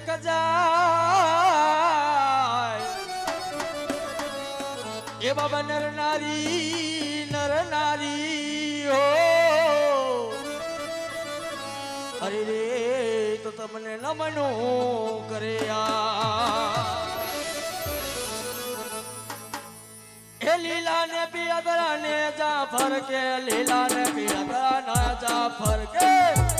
ચક જાય. એ બાબા નર નારી નર નારી હો અરે રે, તો તમને નમનો કરે એ લીલા ને પિયાદરા ને જા ફરકે લીલા ને પિયાદરા ના જા ફરકે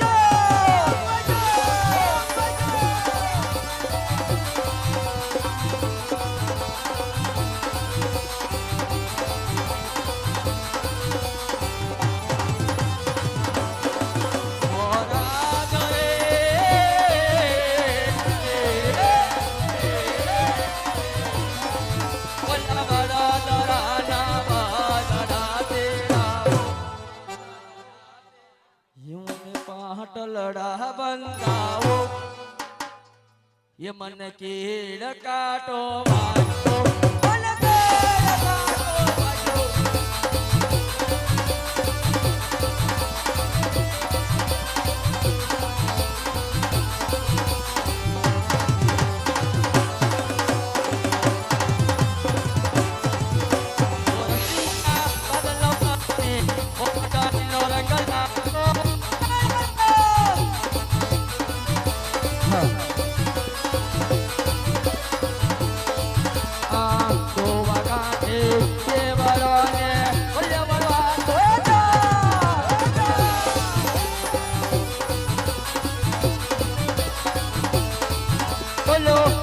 યમન કીડ કાટો વાળો બોલો.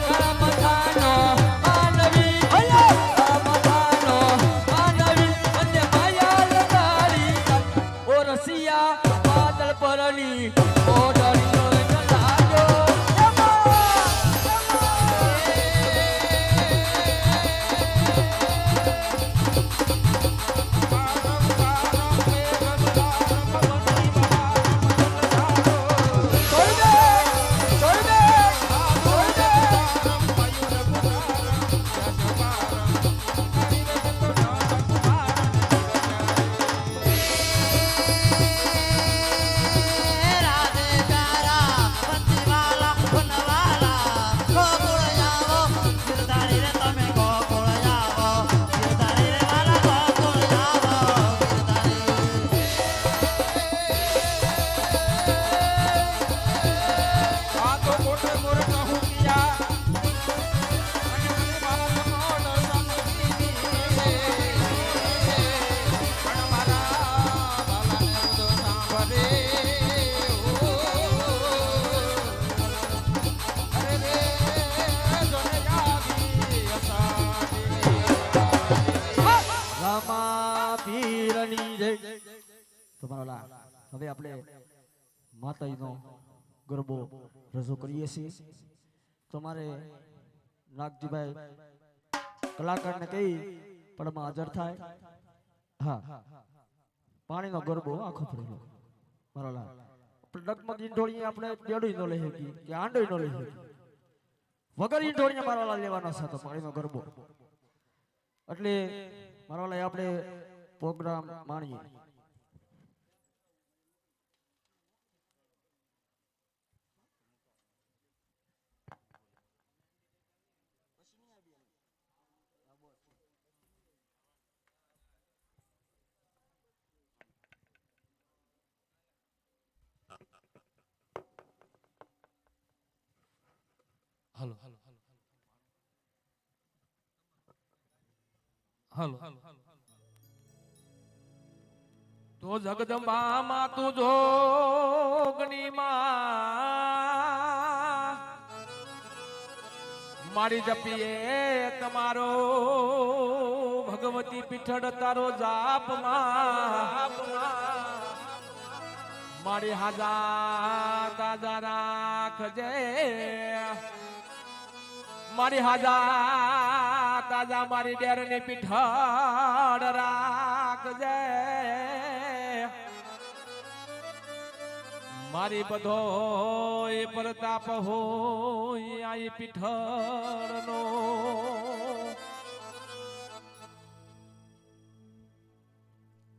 તમારો લા હવે આપણે માતાજીનો ગરબો રજૂ કરીએ છીએ. તમારે નાગજીભાઈ કલાકારને કહી પડમાં હાજર થાય. હા, પાણીનો ગરબો આખો પડેલો. મારો લા આપણે ડગમગ ઈંઢોળી આપણે બેડું ન લઈ શકીએ કે આંડોય ન લઈ શકીએ. વગર ઈંઢોળીએ મારો લા લેવાનો છે તો પાણીનો ગરબો. એટલે મારો લા આપણે પ્રોગ્રામ માણીએ. હલો હલો તો જગદંબા માં તું જોગની માં. મારી જપીએ તમારો ભગવતી પીઠળ, તારો જાપ મારી હાજા તાજા રાખજે. મારી હાજા, તાજા મારી ડેરની પીઠાડ રાખજે. મારી બધો પ્રતાપ હોય આઈ નો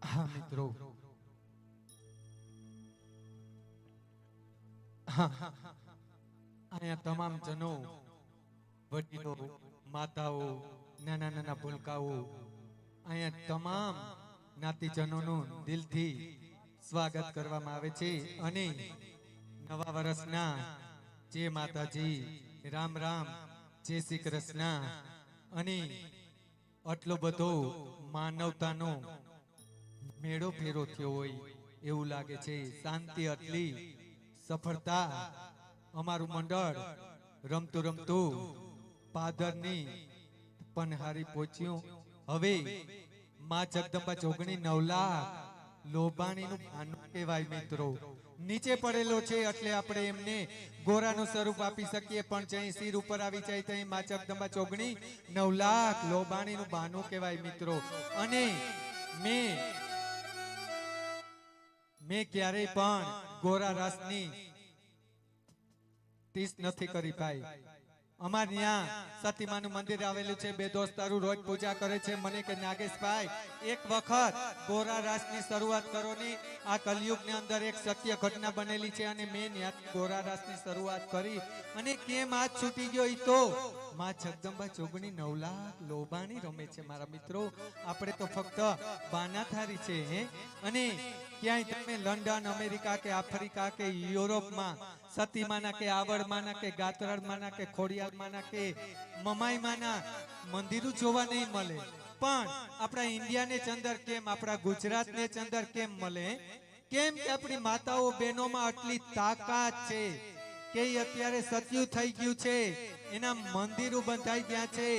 હા, મિત્રો. અહીંયા તમામ જનો વડીલો, માતાઓ, નાના નાના ભૂલકાઓ, અહીંયા તમામ જ્ઞાતિજનોનું દિલથી સ્વાગત કરવામાં આવે છે અને નવા વર્ષના જે માતાજી, રામ રામ, જય શ્રી કૃષ્ણ અને આટલો બધો માનવતાનો મેળો ફેરો થયો હોય એવું લાગે છે. શાંતિ આટલી સફળતા અમારું મંડળ રમતું રમતું પાદરની પનહારી પહોંચ્યું હવે માં જગદંબા ચોગણી નવલા લોબાણીનું ભાનું કહેવાય મિત્રો. નીચે પડેલો છે એટલે આપણે એમને ગોરાનું સ્વરૂપ આપી શકીએ, પણ જ્યાં શિર ઉપર આવી જાય ત્યાં માં જગદંબા ચોગણી નવ લાખ લોબાણીનું ભાનું કહેવાય મિત્રો. અને મેં મેં ક્યારેય પણ ગોરા રસની તીસ નથી કરી ભાઈ. અમારે ત્યાં સતીમાનું મંદિર આવેલું છે. બે દોસ્તારું રોજ પૂજા કરે છે. મને કે, નાગેશભાઈ, એક વખત ગોરા રાસની શરૂઆત કરો ની. આ કલયુગની અંદર એક સત્ય ઘટના બનેલી છે અને મેં ગોરા રાસની શરૂઆત કરી. અને કેમ આજ છૂટી ગયો તો? માં જગદંબા ચોગણી નવ લાખ લોબાણી રમે છે, મારા મિત્રો. આપણે તો ફક્ત બાનાથારી છે અને ક્યાંય તમે લંડન, અમેરિકા કે આફ્રિકા કે યુરોપમાં સતીમાના કે આવડમાના કે ગાતરડમાના કે ખોડિયાલમાના કે મમાઈમાના મંદિરો જોવા નહીં મળે. પણ આપણા ઇન્ડિયાને ચંદર કેમ, આપણા ગુજરાતને ચંદર કેમ મળે? કેમ કે આપણી માતાઓ બહેનોમાં આટલી તાકાત છે? કે અત્યારે સત્યુ થઈ ગયું છે, એના મંદિરો બંધાઈ ગયા છે?